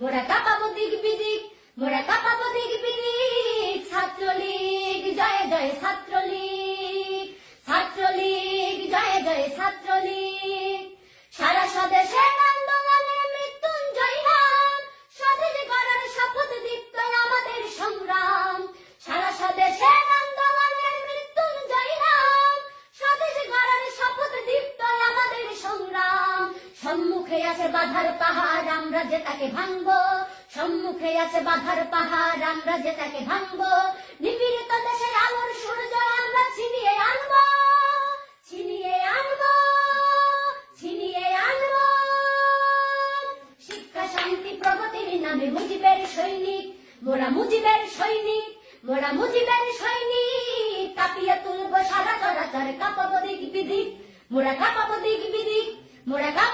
মোরা কাঁপাবো দিক বিদিক মোরা কাঁপাবো দিক বিদিক ছাত্রলীগ, জয় জয় ছাত্রলীগ ছাত্রলীগ, জয় জয় ছাত্রলীগ। সম্মুখে আছে বাধার পাহাড়, আমরা যে তাকে ভাঙবো। সম্মুখে আছে বাধার পাহাড়, আমরা যে তাকে ভাঙবো। নিপীড়িত দেশের আলোর সূর্য আমরা ছিনিয়ে আনব। ছিনিয়ে আনব ছিনিয়ে আনব। শিক্ষা, শান্তি, প্রগতির নামে মুজিবের সৈনিক, মোরা মুজিবের সৈনিক, মোরা মুজিবের সৈনিক। কাঁপিয়ে তুলবো সারা চরাচর কাঁপাবো দিক বিদিক মোরা কাঁপাবো দিক বিদিক মোরা বিদিক